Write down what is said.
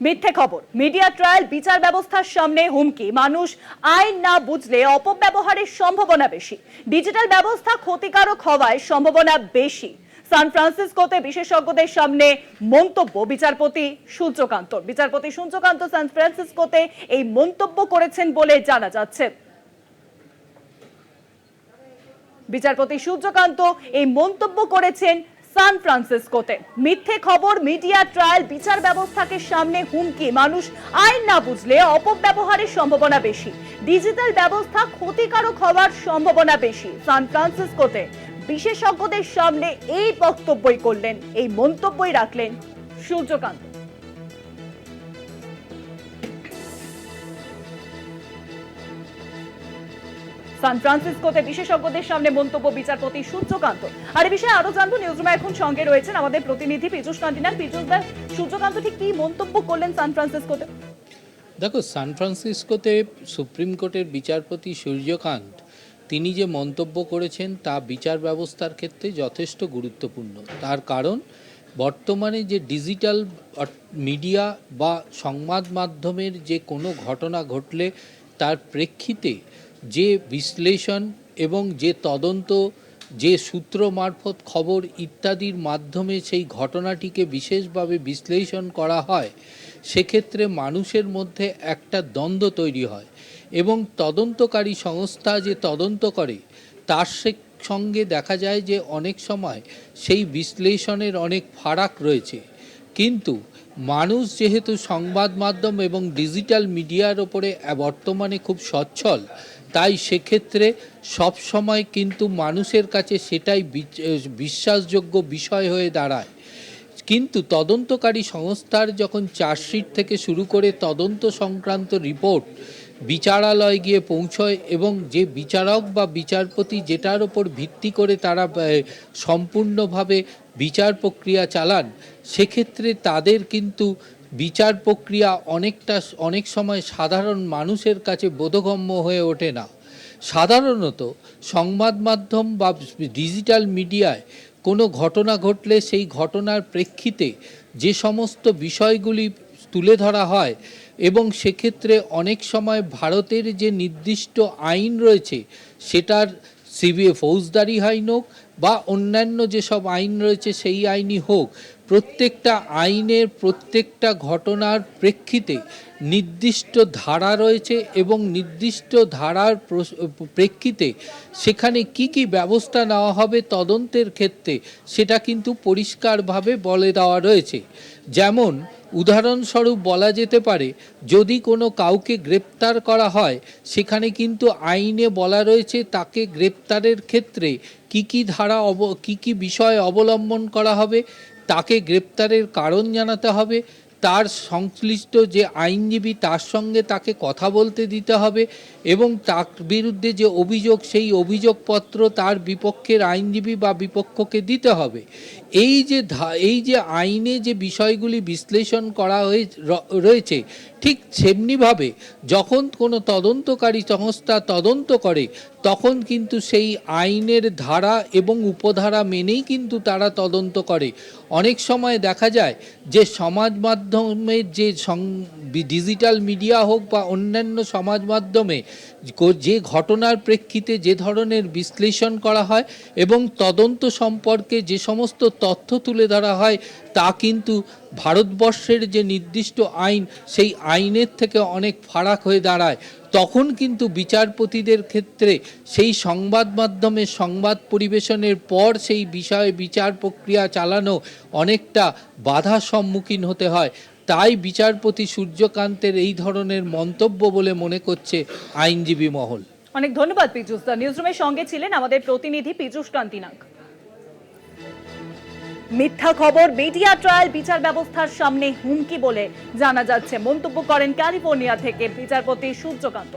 মিথ্যে খবর। Media trial, বিচার ব্যবস্থার সামনে হুমকি। মানুষ আইন না বুঝলে অপব্যবহারের সম্ভাবনা বেশি। ডিজিটাল ব্যবস্থা ক্ষতিকারক হওয়ায় সম্ভাবনা বেশি। সান ফ্রান্সিসকোতে বিশেষজ্ঞদের সামনে মন্তব্য বিচারপতি সূর্যকান্ত। বিচারপতি সূর্যকান্ত সান ফ্রান্সিসকোতে এই মন্তব্য করেছেন বলে জানা যাচ্ছে। বিচারপতি সূর্যকান্ত এই মন্তব্য করেছেন সান ফ্রান্সিসকোতে। মিথ্যে খবর, মিডিয়া ট্রায়াল, বিচার ব্যবস্থাকে সামনে হুমকি, মানুষ আইন না বুঝলে অপব্যবহারের সম্ভাবনা বেশি। ডিজিটাল ব্যবস্থা ক্ষতিকারক হওয়ার সম্ভাবনা বেশি। সান ফ্রান্সিসকোতে বিশেষজ্ঞদের সামনে এই বক্তব্যই করলেন, এই মন্তব্যই রাখলেন সূর্যকান্ত। সান ফ্রান্সিসকোতে বিশেষজ্ঞদের সামনে মন্তব্য বিচারপতি সূর্যকান্ত। আর এ বিষয়ে আরও জানব নিউজরুমে এখন সঙ্গে রয়েছেন আমাদের প্রতিনিধি পীযুষ কান্তিনার পীযুষ দা, সূর্যকান্ত, ঠিক কি মন্তব্য করলেন সান ফ্রান্সিসকোতে? দেখো, সান ফ্রান্সিসকোতে সুপ্রিম কোর্টের বিচারপতি সূর্যকান্ত, তিনি যে মন্তব্য করেছেন তা বিচার ব্যবস্থার ক্ষেত্রে যথেষ্ট গুরুত্বপূর্ণ। তার কারণ, বর্তমানে যে ডিজিটাল মিডিয়া বা সংবাদ মাধ্যমের যে কোনো ঘটনা ঘটলে তার প্রেক্ষিতে যে বিশ্লেষণ এবং যে তদন্ত, যে সূত্র মারফত খবর ইত্যাদির মাধ্যমে সেই ঘটনাটিকে বিশেষভাবে বিশ্লেষণ করা হয়, সেক্ষেত্রে মানুষের মধ্যে একটা দ্বন্দ্ব তৈরি হয় এবং তদন্তকারী সংস্থা যে তদন্ত করে, তার সে- সঙ্গে দেখা যায় যে অনেক সময় সেই বিশ্লেষণের অনেক ফারাক রয়েছে। কিন্তু মানুষ যেহেতু সংবাদ মাধ্যম এবং ডিজিটাল মিডিয়ার ওপরে বর্তমানে খুব সচ্ছল তাই সেক্ষেত্রে সব সময় কিন্তু মানুষের কাছে সেটাই বিশ্বাসযোগ্য বিষয় হয়ে দাঁড়ায়। কিন্তু তদন্তকারী সংস্থার যখন চার্জশিট থেকে শুরু করে তদন্ত সংক্রান্ত রিপোর্ট বিচারালয়ে গিয়ে পৌঁছয় এবং যে বিচারক বা বিচারপতি যেটার ওপর ভিত্তি করে তারা সম্পূর্ণভাবে বিচার প্রক্রিয়া চালান, সেক্ষেত্রে তাদের কিন্তু বিচার প্রক্রিয়া অনেকটা, অনেক সময় সাধারণ মানুষের কাছে বোধগম্য হয়ে ওঠে না। সাধারণত সংবাদ মাধ্যম বা ডিজিটাল মিডিয়ায় কোনো ঘটনা ঘটলে সেই ঘটনার প্রেক্ষিতে যে সমস্ত বিষয়গুলি তুলে ধরা হয় এবং সেক্ষেত্রে অনেক সময় ভারতের যে নির্দিষ্ট আইন রয়েছে সেটার সিবিএ ফৌজদারি আইন হোক বা অন্যান্য যেসব আইন রয়েছে সেই আইনই হোক, প্রত্যেকটা আইনের প্রত্যেকটা ঘটনার প্রেক্ষিতে নির্দিষ্ট ধারা রয়েছে এবং নির্দিষ্ট ধারার প্রেক্ষিতে সেখানে কি কি ব্যবস্থা নেওয়া হবে তদন্তের ক্ষেত্রে সেটা কিন্তু পরিষ্কারভাবে বলে দেওয়া রয়েছে। যেমন, উদাহরণস্বরূপ বলা যেতে পারে, যদি কোনো কাউকে গ্রেপ্তার করা হয়, সেখানে কিন্তু আইনে বলা রয়েছে তাকে গ্রেপ্তারের ক্ষেত্রে কি কি ধারা অব, কি কি বিষয় অবলম্বন করা হবে, তাকে গ্রেপ্তারের কারণ জানাতে হবে, তার সংশ্লিষ্ট যে আইনজীবী তার সঙ্গে তাকে কথা বলতে দিতে হবে এবং তার বিরুদ্ধে যে অভিযোগ, সেই অভিযোগপত্র তার বিপক্ষের আইনজীবী বা বিপক্ষকে দিতে হবে। এই যে এই যে আইনে যে বিষয়গুলি বিশ্লেষণ করা হয়ে রয়েছে, ঠিক সেমনিভাবে যখন কোনো তদন্তকারী সংস্থা তদন্ত করে, তখন কিন্তু সেই আইনের ধারা এবং উপধারা মেনেই কিন্তু তারা তদন্ত করে। অনেক সময় দেখা যায় যে সমাজ মাধ্যমের যে ডিজিটাল মিডিয়া হোক বা অন্যান্য সমাজ মাধ্যমে যে ঘটনার প্রেক্ষিতে যে ধরনের বিশ্লেষণ করা হয় এবং তদন্ত সম্পর্কে যে সমস্ত তথ্য তুলে ধরা হয়, তা কিন্তু ভারতবর্ষের যে নির্দিষ্ট আইন, সেই আইনের থেকে অনেক ফারাক হয়ে দাঁড়ায়। তখন কিন্তু বিচারপতিদের ক্ষেত্রে সেই সংবাদ মাধ্যমে সংবাদ পরিবেশনের পর সেই বিষয়ে বিচার প্রক্রিয়া চালানো অনেকটা বাধার সম্মুখীন হতে হয়। তাই বিচারপতি সূর্যকান্তের এই ধরনের মন্তব্য বলে মনে করছে আইনজীবী মহল। অনেক ধন্যবাদ পীযুষ দা। নিউজরুমের সঙ্গে ছিলেন আমাদের প্রতিনিধি পীযুষ কান্তিনাগ মিথ্যা খবর, মিডিয়া ট্রায়াল, বিচার ব্যবস্থার সামনে হুমকি বলে জানা যাচ্ছে। মন্তব্য করেন ক্যালিফোর্নিয়া থেকে বিচারপতি সূর্যকান্ত।